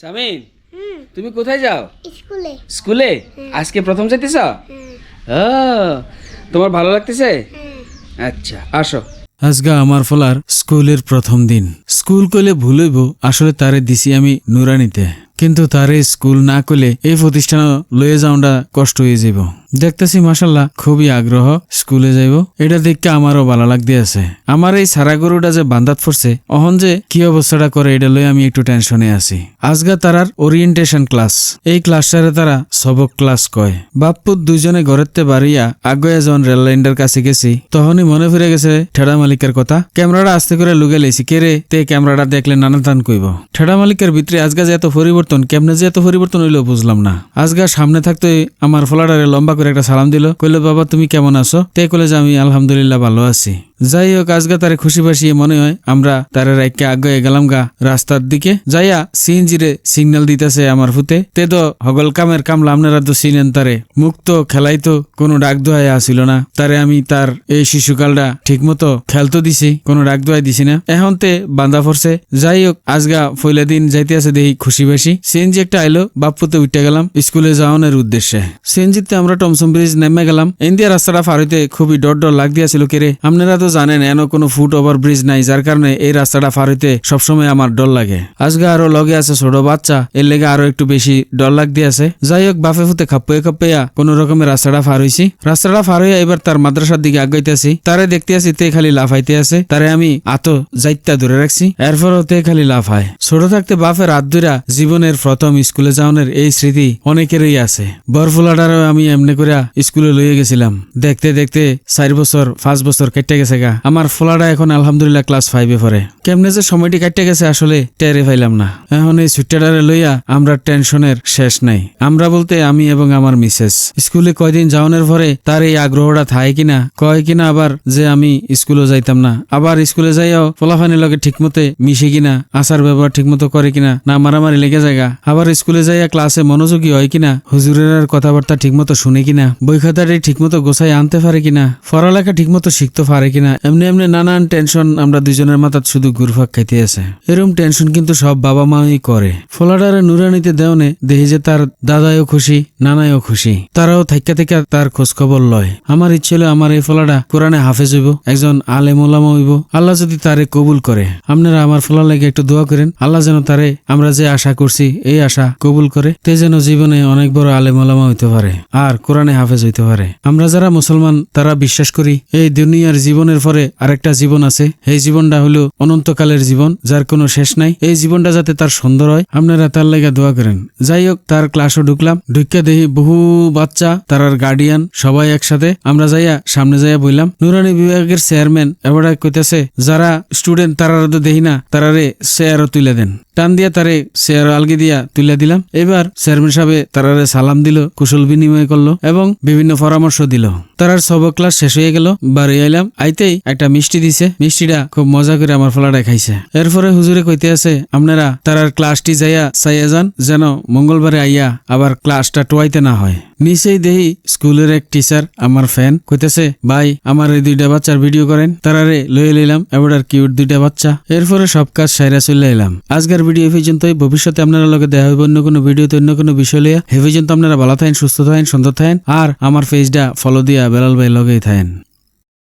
সামিন তুমি কোথায় যাও? স্কুলে। স্কুলে? আজকে প্রথম যাইতেছ? হ্যাঁ ও, তোমার ভালো লাগতেছে? আচ্ছা আসো। আজগা আমার ফলার স্কুলের প্রথম দিন। স্কুল কলে ভুলইব আসলে তারে দিছি আমি নুরানিতে। কিন্তু তারে স্কুল না কলে এই প্রতিষ্ঠান লয়ে যাওয়াটা কষ্ট হয়ে যাব দেখতেছি মাসাল্লাহ খুবই আগ্রহ, স্কুলে যাইব। এটা দেখতে আমারও ভালো লাগতে আছে। আমার এই সারা গরুটা যে বান্দাত পড়ছে অহন যে কি অবস্থাটা করে এটা লই আমি একটু টেনশনে আছি। আজগা তারার ওরিয়েন্টেশন ক্লাস এই ক্লাসটারে তারা সবক ক্লাস কয়। বাপ্পুত দুইজনে ঘরেতে বাড়িয়া আগে যখন রেল লাইনটার কাছে গেছি, তখনই মনে ফিরে গেছে ঠেড়া মালিকের কথা। ক্যামেরাটা আস্তে করে লুগে লেছি কে রে? তে ক্যামেরাটা দেখলে নানা টান কইব। ঠেড়া মালিকের ভিতরে আজগা যে এত পরিবর্তন, কেমনে যে এত পরিবর্তন হইল বুঝলাম না। আজগা সামনে থাকতে আমার ফলাডারে লম্বা করে একটা সালাম দিল, কইলো, বাবা, তুমি কেমন আছো? তে কইলে যে, আমি আলহামদুলিল্লাহ ভালো আছি। যাই হোক আজগা তারে খুশি বাসিয়ে মনে হয় আমরা তারে রাইকে আগে গেলাম গা রাস্তার দিকে। যাইয়া সিএনজি রে সিগন্যাল দিতেছে আমার ফুতে। তে তো হগল কামের কামলা আপনারা তো চিনেন তারে। মুক্ত খেলাই তো কোনো ডাক দোয়াই আসিল না। তারে আমি তার এই শিশুকালটা ঠিক মতো খেলতো দিছি, কোনো ডাক দোয়াই দিছি না। এখন তে বান্দা পড়ছে। যাই হোক আজগা ফইলা দিন যাইতে আছে দেখি খুশি বাসি সিএনজি একটা আইলো, বাপ্পুতে উঠে গেলাম স্কুলে যাওয়ানোর উদ্দেশ্যে। সিএনজিতে আমরা টমসম ব্রিজ নেমে গেলাম। ইন্ডিয়া রাস্তাটা পার হইতে খুবই ডর ডর লাগ দিয়েছিল কেরে। আপনারা তো জানেন, এন কোনো ফুট ওভার ব্রিজ নাই, যার কারণে এই রাস্তাটা পার হইতে সবসময় আমার ডর লাগে। আজকে আরও লগে আছে ছোট বাচ্চা, এর লেগে আরও একটু বেশি ডর লাগ আছে। যাই হোক বাফে ফুতে খাপ্পে খাপ্পেয়া কোন রকমের রাস্তাটা পার হইছি রাস্তাটা পার হইয়া এবার তার মাদ্রাসার দিকে আগাইতেছি। তারে দেখতে আছি, তে খালি লাফাইতে আছে। তারে আমি আতো যাইতা ধরে রাখছি। এরপরও তে খালি লাফায়। ছোট থাকতে বাফের ধরা জীবনের প্রথম স্কুলে যাওয়ানোর এই স্মৃতি অনেকেরই আছে। বরফুলাটারও আমি এমনি করে স্কুলে লইয়ে গেছিলাম। দেখতে দেখতে চার বছর, পাঁচ বছর কেটে গেছে গা। আমার ফোলাটা এখন আলহামদুলিল্লাহ ক্লাস ফাইভে পড়ে। কেমনে যে সময়টি কাটতে গেছে আসলে টেরে পাইলাম না। এখন এই ছুট্টাটারে লইয়া আমরা টেনশনের শেষ নাই। আমরা বলতে আমি এবং আমার মিসেস। স্কুলে কয়দিন যাওয়ানোর পরে তার এই আগ্রহটা থাকে কিনা, কয় কিনা আবার যে আমি স্কুলে যাইতাম না। আবার স্কুলে যাইয়াও ফলাফানির লগে ঠিকমতো মিশে কিনা, আচার ব্যবহার ঠিকমতো করে কিনা, না মারামারি লেগে জায়গা আবার স্কুলে যাইয়া ক্লাসে মনোযোগী হয় কিনা, হুজুরের কথাবার্তা ঠিকমতো শুনে কিনা? বই খাতাটি ঠিকমতো গোছাই আনতে পারে কিনা? পড়ালেখা ঠিকমতো শিখতে পারে কিনা? এমনি এমনি নানান টেনশন আমরা দুজনের মাথাত শুধু ঘুরফাক খাইতে আছে। এরম টেনশন কিন্তু সব বাবা মাই করে। ফলাডারে নুরানিতে দেওনে দেখি যে তার দাদাইও খুশি নানাইও খুশি। তারাও থাইকা থেকে তার খোঁজ খবর লয়। আমার ইচ্ছে হলো আমার এই ফলাটা কোরআনে হাফেজ হইব, একজন আলেম ওলামা হইব। আল্লাহ যদি তারে কবুল করে। আপনারা আমার ফলার লাগে একটু দোয়া করেন। আল্লাহ যেন তারে আমরা যে আশা করছি, এই আশা কবুল করে। তে যেন জীবনে অনেক বড় আলেম ওলামা হইতে পারে। আর কোরআনে হাফেজ হইতে পারে। আমরা যারা মুসলমান, তারা বিশ্বাস করি, এই দুনিয়ার জীবনের পরে আরেকটা জীবন আছে। এই জীবনটা হলো অনন্তকালের জীবন, যার কোনো শেষ নাই। এই জীবনটা যাতে তার সুন্দর হয়, আপনারা তার লেগে দোয়া করেন। যাই হোক, তার ক্লাসও ঢুকলাম। ঢুকিয়া দেখি বহু বাচ্চা, তার গার্ডিয়ান সবাই একসাথে। আমরা যাইয়া সামনে যাইয়া বললাম নুরানি বিভাগের চেয়ারম্যান এবার কইতেছে, যারা স্টুডেন্ট তারা তো দেখি না, তারারে চেয়ারও তুলে দেন। টান দিয়া তারে চেয়ার আলগি দিয়া তুলে দিলাম। এবার চেয়ারম্যান সাহেব তারারে সালাম দিল, কুশল বিনিময় করল এবং বিভিন্ন পরামর্শ দিল। তারার সব ক্লাস শেষ হয়ে গেল, বাড়ি আইলাম। আইতেই একটা মিষ্টি দিছে। মিষ্টিটা খুব মজা করে আমার ফলাটা খাইছে। এরপরে হুজুরে কইতে আছে, আপনারা তারার ক্লাসটি যাইয়া চাইয়া যান, যেন মঙ্গলবারে আইয়া আবার ক্লাসটা টোয়াইতে না হয়। নিচেই দেহি স্কুলের এক টিচার আমার ফ্যান কইতেছে, ভাই, আমার এই দুইটা বাচ্চার ভিডিও করেন। তারারে লয়ে লইলাম এবার কিউট দুইটা বাচ্চা। এরপরে সব কাজ সাইরা চলে এলাম। আজকের ভিডিও এই পর্যন্তই। ভবিষ্যতে আপনারা লগে দেখা হইব অন্য কোনো ভিডিওতে অন্য কোনো বিষয় লইয়া। হে পর্যন্ত আপনারা ভালো থাকেন, সুস্থ থাকেন, সুন্দর থাকেন। আর আমার ফেসটা ফলো দিয়া বেলাল ভাই লগেই থাকেন।